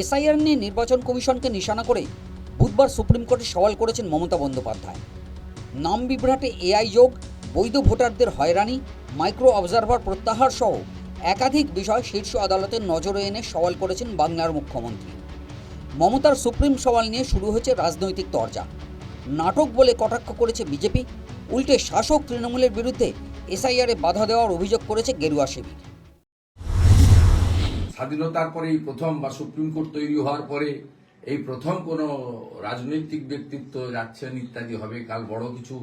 SIR নিয়ে নির্বাচন কমিশনকে নিশানা করে বুধবার সুপ্রিম কোর্টে সওয়াল করেছেন মমতা বন্দ্যোপাধ্যায়। নাম বিভ্রাটে এআই যোগ, বৈধ ভোটারদের হয়রানি, মাইক্রো অবজারভার প্রত্যাহার সহ একাধিক বিষয় শীর্ষ আদালতের নজরে এনে সওয়াল করেছেন বাংলার মুখ্যমন্ত্রী। মমতার সুপ্রিম সওয়াল নিয়ে শুরু হয়েছে রাজনৈতিক তরজা। নাটক বলে কটাক্ষ করেছে বিজেপি, উল্টে শাসক তৃণমূলের বিরুদ্ধে এসআইআরে বাধা দেওয়ার অভিযোগ করেছে গেরুয়া শিবির। স্বাধীনতার পরে এই প্রথম বা সুপ্রিম কোর্ট তৈরি হওয়ার পরে এই প্রথম কোন রাজনৈতিক ব্যক্তিত্ব যাচ্ছেন ইত্যাদি হবে, কাল বড় কিছু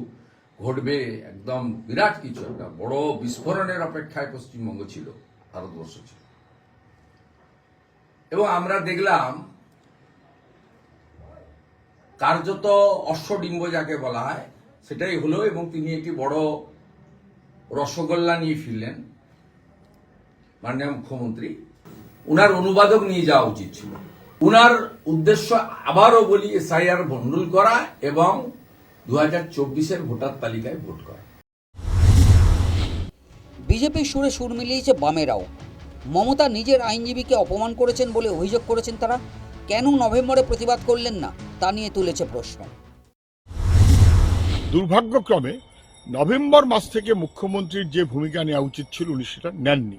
ঘটবে, একদম বিরাট কিছু, একটা বড় বিস্ফোরণের অপেক্ষায় পশ্চিমবঙ্গ ছিল, ভারতবর্ষ ছিল। এবং আমরা দেখলাম, কার্যত অশ্বডিম্ব যাকে বলা হয়, সেটাই হলো এবং তিনি একটি বড় রসগোল্লা নিয়ে ফিরলেন, মাননীয় মুখ্যমন্ত্রী। উনার অনুবাদক নিয়ে যাওয়া উচিত ছিল। উনার উদ্দেশ্য আবারও বলি এসআইআর ভণ্ডুল করা এবং দু হাজার চব্বিশের ভোটার তালিকায় ভোট করা। বিজেপির সুরে সুর মিলিয়েছে বামেরাও। মমতা নিজের আইনজীবীকে অপমান করেছেন বলে অভিযোগ করেছেন তারা। কেন নভেম্বরে প্রতিবাদ করলেন না তা নিয়ে তুলেছে প্রশ্ন। দুর্ভাগ্যক্রমে নভেম্বর মাস থেকে মুখ্যমন্ত্রীর যে ভূমিকা নেওয়া উচিত ছিল উনি সেটা নেননি।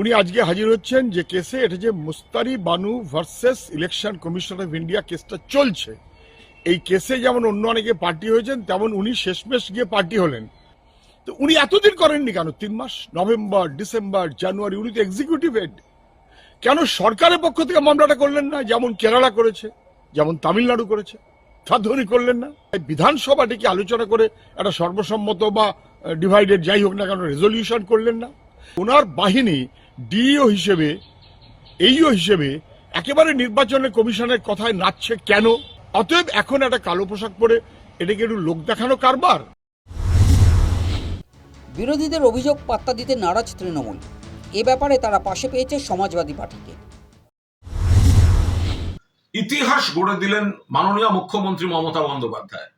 উনি আজকে হাজির হচ্ছেন যে কেসে এটা যে Mustari Banu versus election commission of India কেসটা চলছে। এই কেসে যেমন অন্য অনেকে পার্টি হয়েছেন, তেমন উনি শেষমেশ গিয়ে পার্টি হলেন। তো উনি এতদিন করেননি কেন? তিন মাস, নভেম্বর, ডিসেম্বর, জানুয়ারি, উনি তো এক্সিকিউটিভ হেড কেন সরকারের পক্ষ থেকে মামলাটা করলেন না? যেমন কেরালা করেছে, যেমন তামিলনাড়ু করেছে সাধ্যনি করলেন না? বিধানসভাটিকে আলোচনা করে একটা সর্বসম্মত বা ডিভাইডেড যাই হোক না কেন রেজলিউশন করলেন না। ওনার বাহিনী ডিইও হিসেবে এইও হিসেবে একেবারে নির্বাচনের কমিশনের কথায় নাচছে কেন? অতএব এখন একটা কালো পোশাক পরে এটাকে একটু লোক দেখানো কারবার। বিরোধীদের অভিযোগ পাত্তা দিতে নারাজ তৃণমূল। এ ব্যাপারে তারা পাশে পেয়েছে সমাজবাদী পার্টিকে। ইতিহাস গড়ে দিলেন মাননীয় মুখ্যমন্ত্রী মমতা বন্দ্যোপাধ্যায়।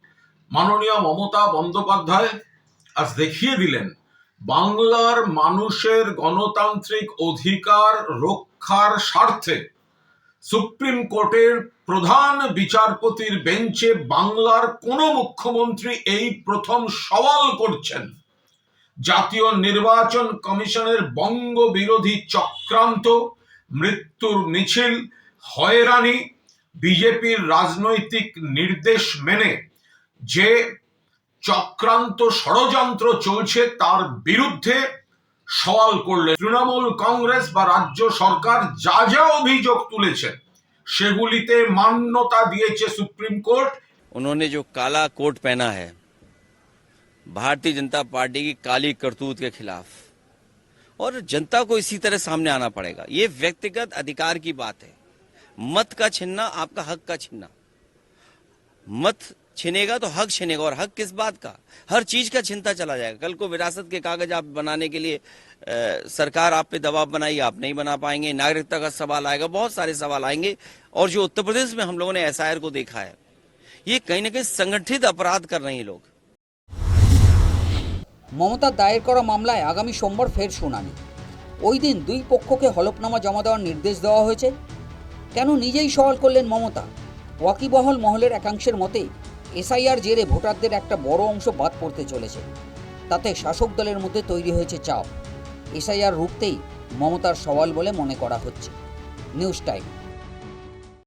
মাননীয় মমতা বন্দ্যোপাধ্যায় আজ দেখিয়ে দিলেন বাংলার মানুষের গণতান্ত্রিক অধিকার রক্ষার স্বার্থে সুপ্রিম কোর্টের প্রধান বিচারপতির বেঞ্চে বাংলার কোন মুখ্যমন্ত্রী এই প্রথম সওয়াল করছেন। জাতীয় নির্বাচন কমিশনের বঙ্গ বিরোধী চক্রান্ত, মৃত্যুর মিছিল, হয়রানি, বিজেপির রাজনৈতিক নির্দেশ মেনে যে চক্রান্ত ষড়যন্ত্র চলছে তার বিরুদ্ধে সওয়াল করলেন তৃণমূল কংগ্রেস বা রাজ্য সরকার যা যা অভিযোগ তুলেছেন সেগুলিতে মান্যতা দিয়েছে সুপ্রিম কোর্ট उन्होंने जो काला कोट पहना है भारतीय जनता पार्टी की काली करतूत के खिलाफ और जनता को इसी तरह सामने आना पड़ेगा ये व्यक्तिगत अधिकार की बात है मत का छीनना आपका हक का छीनना मत छिनेगा तो हक छिनेगा और हक किस बात का हर चीज का छिनता चला जाएगा कल को विरासत के कागज आप बनाने के लिए अ, सरकार आप पे दबाव बनाई आप नहीं बना पाएंगे नागरिकता का सवाल आएगा बहुत सारे सवाल आएंगे और जो उत्तर प्रदेश में हम लोगों ने एस को देखा है ये कहीं ना कहीं संगठित अपराध कर रहे हैं ये लोग মমতার দায়ের করা মামলায় আগামী সোমবার ফের শুনানি ওই দিন দুই পক্ষকে হলফনামা জমা দেওয়ার নির্দেশ দেওয়া হয়েছে কেন নিজেই সওয়াল করলেন মমতা ওয়াকিবহল মহলের একাংশের মতে এসআইআর জেরে ভোটারদের একটা বড় অংশ বাদ পড়তে চলেছে। তাতে শাসক দলের মধ্যে তৈরি হয়েছে চাপ। এসআইআর রুখতেই মমতার সওয়াল বলে মনে করা হচ্ছে। News time.